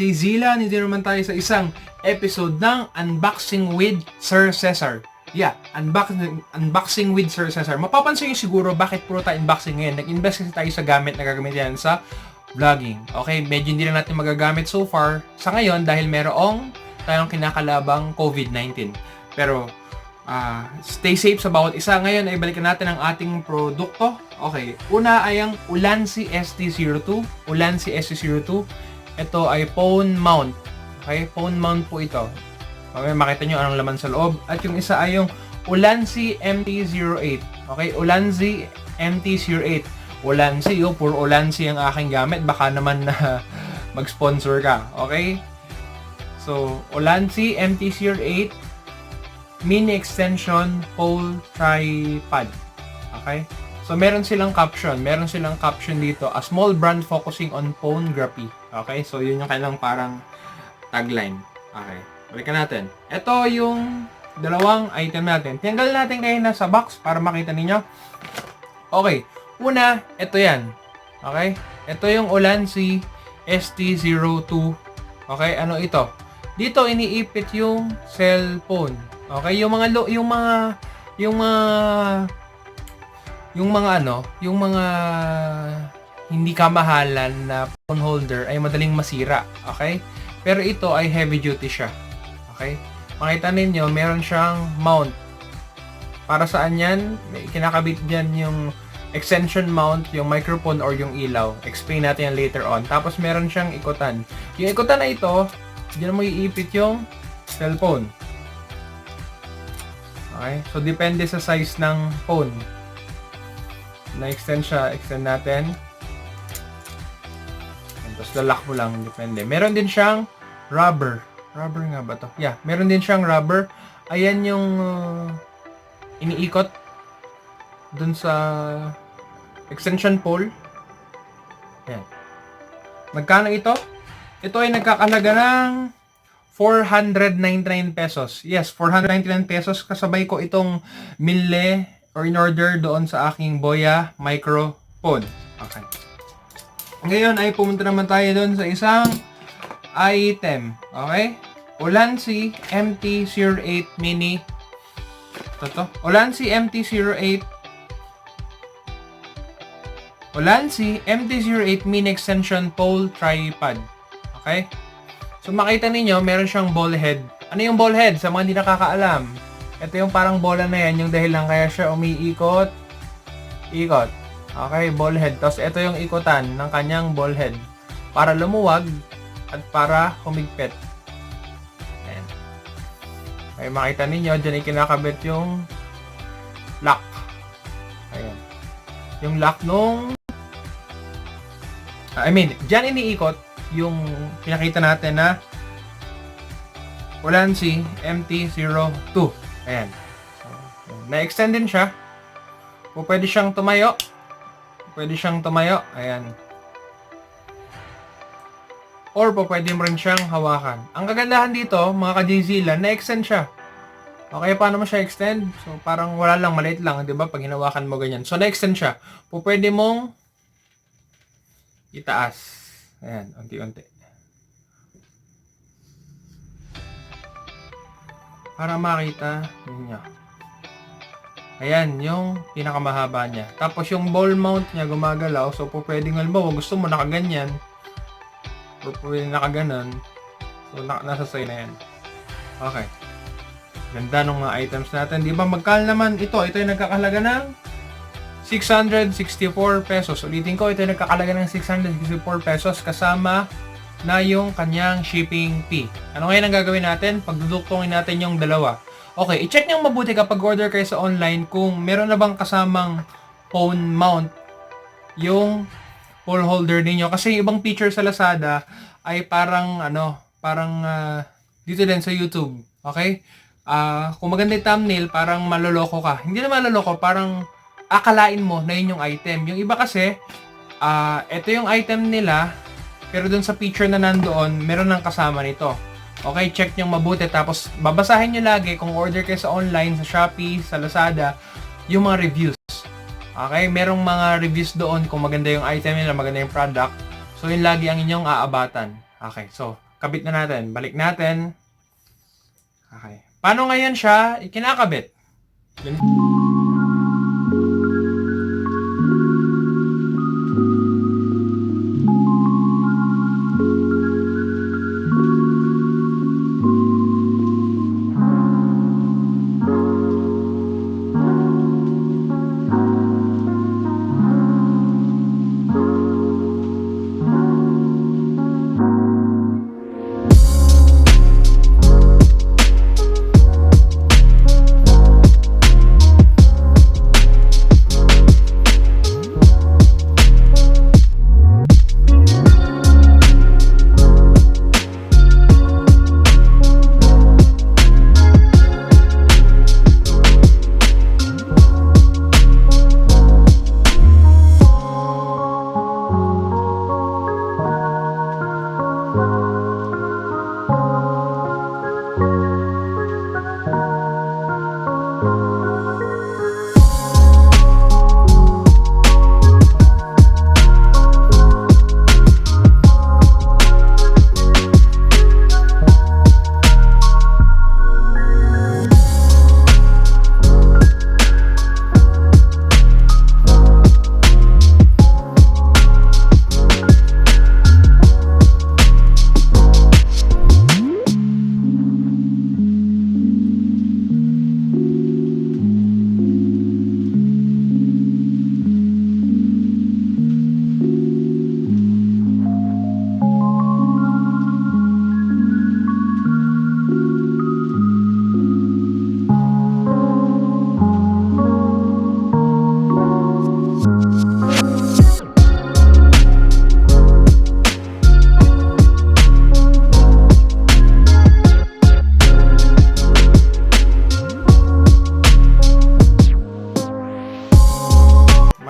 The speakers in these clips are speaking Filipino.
ka-Jzilla, nandito naman tayo sa isang episode ng Unboxing with Sir Cesar. Yeah, unboxing, unboxing with Sir Cesar. Mapapansin nyo siguro bakit puro tayo unboxing ngayon. Nag-invest kasi tayo sa gamit na gagamitin sa vlogging. Okay, medyo hindi na natin magagamit so far sa ngayon dahil merong tayong kinakalabang COVID-19. Pero, ah, stay safe sa bawat isa. Ngayon ay balikan natin ang ating produkto. Okay, una ay ang Ulanzi ST02. Ulanzi ST02. Ito ay phone mount. Okay, phone mount po ito. Okay, makita nyo anong laman sa loob. At yung isa ay yung Ulanzi MT08. Okay, Ulanzi MT08. Ulanzi, oh, puro Ulanzi ang aking gamit. Baka naman na mag-sponsor ka. Okay? So, Ulanzi MT08 mini extension pole tripod. Okay? So, meron silang caption. Meron silang caption dito. A small brand focusing on phonography. Okay? So, yun yung kailang parang tagline. Okay. Balikan natin. Ito yung dalawang item natin. Tanggal natin kayo na sa box para makita ninyo. Okay. Una, ito yan. Okay? Ito yung Ulanzi ST02. Okay? Ano ito? Dito iniipit yung cellphone. Okay? Yung mga yung mga yung mga yung mga ano, yung mga hindi kamahalan na phone holder ay madaling masira. Okay? Pero ito ay heavy duty siya. Okay? Makita ninyo, meron siyang mount. Para saan yan? Kinakabit dyan yung extension mount, yung microphone or yung ilaw. Explain natin yan later on. Tapos meron siyang ikutan. Yung ikutan na ito, dyan mo iipit yung cellphone. Okay? So, depende sa size ng phone. Na-extend siya. Extend natin. Tapos lalak mo lang. Depende. Meron din siyang rubber. Rubber nga ba to? Yeah. Meron din siyang rubber. Ayan yung uh, iniikot dun sa extension pole. Ayan. Magkano ito? Ito ay nagkakalaga ng 499 pesos. Yes, 499 pesos. Kasabay ko itong mille or in order doon sa aking Boya microphone. Okay. Ngayon ay pumunta naman tayo doon sa isang item. Okay? Ulanzi MT08 Mini. Ito to. Ulanzi MT08 Ulanzi MT08 Mini Extension Pole Tripod. Okay? So makita ninyo, meron siyang ball head. Ano yung ball head? Sa mga hindi nakakaalam. Ito yung parang bola na yan, yung dahilan kaya siya umiikot. Ikot. Okay, ball head. Tapos ito yung ikutan ng kanyang ball head. Para lumuwag at para humigpit. Ayan. Okay, makita ninyo, dyan ikinakabit yung lock. Ayan. Yung lock nung I mean, dyan iniikot yung pinakita natin na Ulanzi MT-02. Ayan. So, na-extend din siya. O pwede siyang tumayo. Pwede siyang tumayo. Ayan. Or po pwede mo rin siyang hawakan. Ang kagandahan dito, mga ka-JZilla, na-extend siya. Okay, paano mo siya extend? So, parang wala lang, maliit lang, di ba? Pag hinawakan mo ganyan. So, na-extend siya. Po pwede mong itaas. Ayan, unti-unti. Para makita ninyo. Ayan, yung pinakamahaba niya. Tapos yung ball mount niya gumagalaw. So, po pwedeng halimbawa, gusto mo nakaganyan. Or pwede nakaganon. So, na nasa side na yan. Okay. Ganda ng mga items natin. Di ba magkal naman ito? Ito yung nagkakalaga ng 664 pesos. Ulitin ko, ito yung nagkakalaga ng 664 pesos kasama na yung kanyang shipping fee. Ano ngayon ang gagawin natin? Pagduduktongin natin yung dalawa. Okay, i-check nyo mabuti kapag order kayo sa online kung meron na bang kasamang phone mount yung phone holder ninyo. Kasi yung ibang feature sa Lazada ay parang ano, parang uh, dito din sa YouTube. Okay? Uh, kung maganda yung thumbnail, parang maloloko ka. Hindi na maloloko, parang akalain mo na yun yung item. Yung iba kasi, uh, ito yung item nila, pero dun sa picture na nandoon, meron ng kasama nito. Okay, check nyo mabuti. Tapos, babasahin nyo lagi kung order kayo sa online, sa Shopee, sa Lazada, yung mga reviews. Okay, merong mga reviews doon kung maganda yung item nila, maganda yung product. So, yun lagi ang inyong aabatan. Okay, so, kabit na natin. Balik natin. Okay. Paano ngayon siya ikinakabit?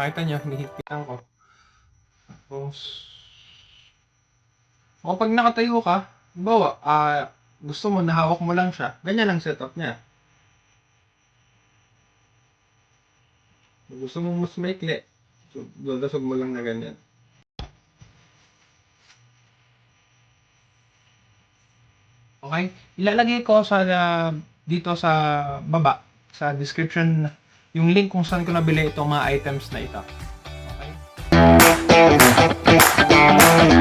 Makita niyo, hinihigpitan ko. Tapos, o pag nakatayo ka, bawa, ah, gusto mo, nahawak mo lang siya, ganyan lang setup niya. Gusto mo mas maikli, so, dadasog mo lang na ganyan. Okay? Ilalagay ko sa dito sa baba sa description yung link kung saan ko nabili itong mga items na ito. Okay?